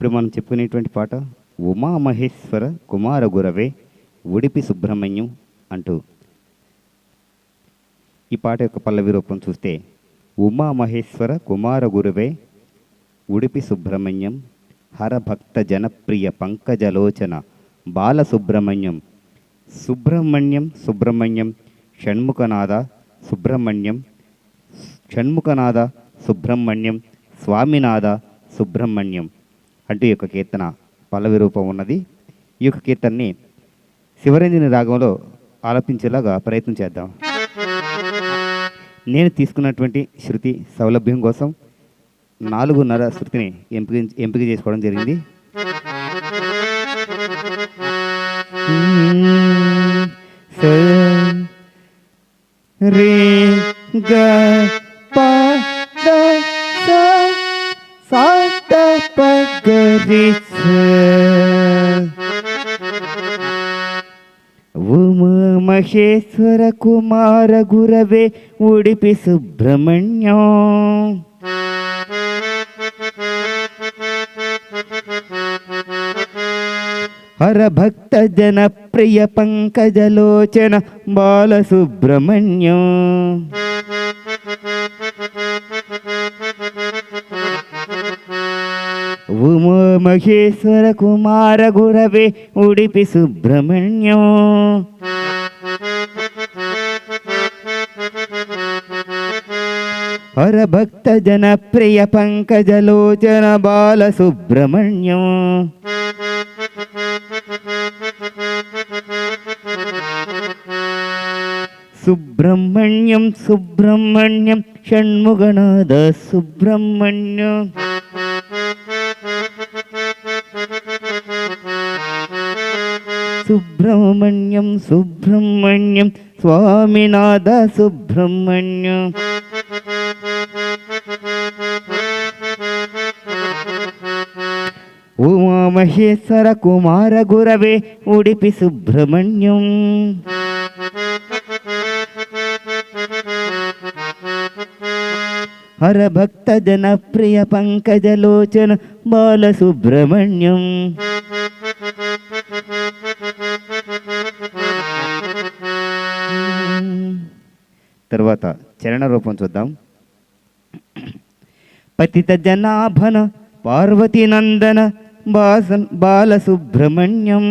ఇప్పుడు మనం చెప్పుకునేటువంటి పాట ఉమామహేశ్వర కుమార గురవే ఉడిపి సుబ్రహ్మణ్యం అంటూ. ఈ పాట యొక్క పల్లవి రూపం చూస్తే ఉమామహేశ్వర కుమార గురువే ఉడిపి సుబ్రహ్మణ్యం హరభక్త జనప్రియ పంకజలోచన బాలసుబ్రహ్మణ్యం సుబ్రహ్మణ్యం సుబ్రహ్మణ్యం షణ్ముఖనాథ సుబ్రహ్మణ్యం షణ్ముఖనాథ సుబ్రహ్మణ్యం స్వామినాథ సుబ్రహ్మణ్యం అంటూ ఈ యొక్క కీర్తన పల్లవి రూపం ఉన్నది. ఈ యొక్క కీర్తనని శివరంజని రాగంలో ఆలపించేలాగా ప్రయత్నం చేద్దాం. నేను తీసుకున్నటువంటి శృతి సౌలభ్యం కోసం నాలుగున్నర శృతిని ఎంపిక ఎంపిక చేసుకోవడం జరిగింది. రే గ రి మహేశ్వర కుమార గురవే ఉడిపి సుబ్రహ్మణ్యం. హరభక్త జనప్రియ పంకజలోచన బాలసుబ్రహ్మణ్యం. ఉమో మహేశ్వర కుమార గురవే ఉడిపి సుబ్రహ్మణ్యం. హరభక్త జనప్రియ పంకజలోచన బాల సుబ్రహ్మణ్యం. సుబ్రహ్మణ్యం సుబ్రహ్మణ్యం షణ్ముగణాద సుబ్రహ్మణ్యం. సుబ్రహ్మణ్యం సుబ్రహ్మణ్యం స్వామినాథ సుబ్రహ్మణ్యం. ఉమామహేశ్వర కుమార గురవే ఉడిపి సుబ్రహ్మణ్యం. హర హరభక్త జనప్రియ పంకజలోచన బాలసుబ్రహ్మణ్యం తర్వాత చరణ రూపం చూద్దాం. పతిత జనాభన పార్వతి నందన బాసన్ బాలసుబ్రహ్మణ్యం.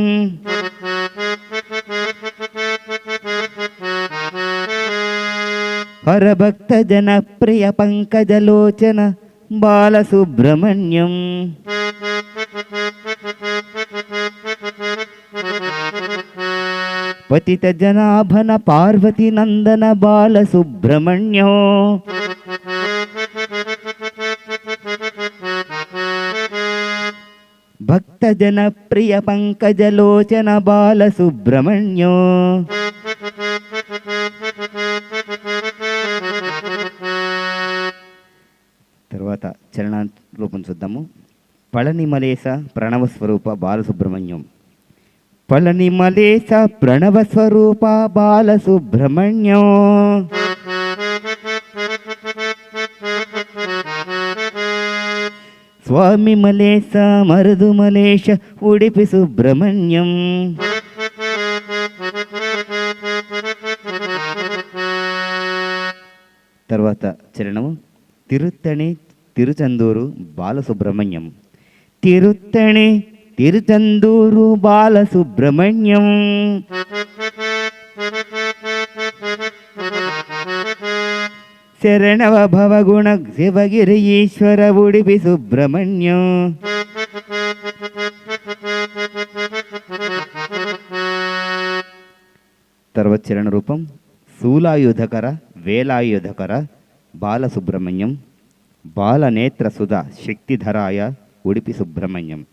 హరభక్త జన ప్రియ పంకజలోచన బాలసుబ్రహ్మణ్యం. పతిత జనాభన పార్వతి నందన బాల సుబ్రహ్మణ్యో భక్త జనప్రియ పంకజలోచన బాల సుబ్రహ్మణ్యో తర్వాత చరణ రూపం చూద్దాము. పళని మలేస ప్రణవ స్వరూప బాలసుబ్రహ్మణ్యం. పళని మలేస ప్రణవ స్వరూప బాలసుబ్రహ్మణ్యం. స్వామి మలేశ మరుదు మలేశ ఉడిపి సుబ్రహ్మణ్యం. తర్వాత చరణము. తిరుత్తణి తిరుచందూరు బాలసుబ్రహ్మణ్యం. తిరుత్తణి తిరుచందూరు బాలసుబ్రహ్మణ్యం. శరణవ భవగుణ శివగిరి ఈశ్వర ఉడిపి సుబ్రహ్మణ్యం. తర్వాత చరణ రూపం. శూలాయుధకర వేలాయుధకర బాలసుబ్రహ్మణ్యం. బాలనేత్రసుధ శక్తిధరాయ ఉడిపి సుబ్రహ్మణ్యం.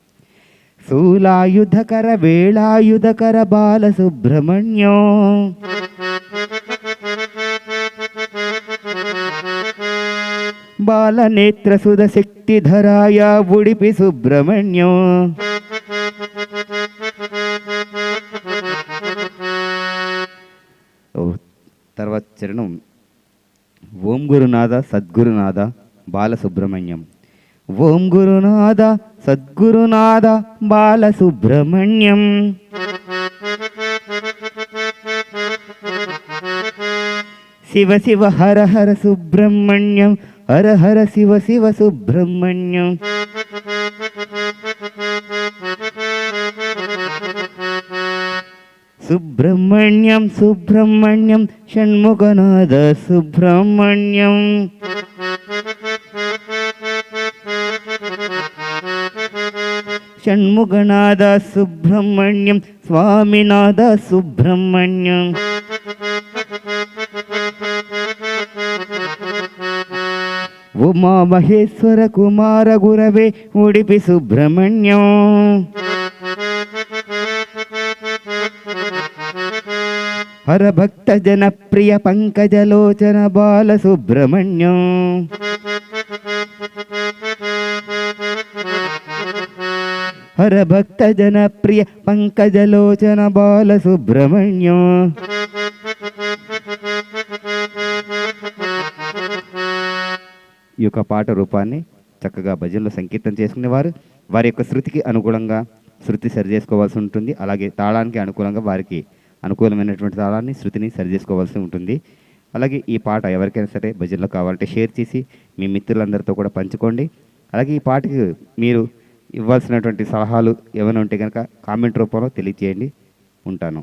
శూలాయుధకర వేళాయుధకర బాలసుబ్రహ్మణ్యం. బాలనేత్ర సుధ శక్తిధరాయ ఉడిపి సుబ్రహ్మణ్యో. తర్వాత చరణం. ఓం గురునాథ సద్గురునాథ బాలసుబ్రహ్మణ్యం. ఓం గురునాథ సద్గురునాథ బాలసుబ్రహ్మణ్యం. శివ శివ హర హర సుబ్రహ్మణ్యం హర హర శివ శివ సుబ్రహ్మణ్యం. సుబ్రహ్మణ్యం సుబ్రహ్మణ్యం షణ్ముఖనాథ సుబ్రహ్మణ్యం. షణ్ముఖనాథ సుబ్రహ్మణ్యం స్వామినాథ సుబ్రహ్మణ్యం ఉమామహేశ్వర కుమార గురవే ఉడిపి సుబ్రహ్మణ్యం హరభక్త జనప్రియ పంకజలోచన బాల సుబ్రహ్మణ్యం హర భక్త జన పంకజలోచన బాల సుబ్రహ్మణ్యం ఈ యొక్క పాట రూపాన్ని చక్కగా భజనలో సంకీర్తన చేసుకునేవారు. వారి యొక్క శృతికి అనుగుణంగా శృతి సరి చేసుకోవాల్సి ఉంటుంది. అలాగే తాళానికి అనుకూలంగా వారికి అనుకూలమైనటువంటి తాళాన్ని శృతిని సరి చేసుకోవాల్సి ఉంటుంది. అలాగే ఈ పాట ఎవరికైనా సరే భజనలో కావాలంటే షేర్ చేసి మీ మిత్రులందరితో కూడా పంచుకోండి. అలాగే ఈ పాటకి మీరు ఇవ్వాల్సినటువంటి సలహాలు ఏమైనా ఉంటే కనుక కామెంట్ రూపంలో తెలియజేయండి ఉంటాను.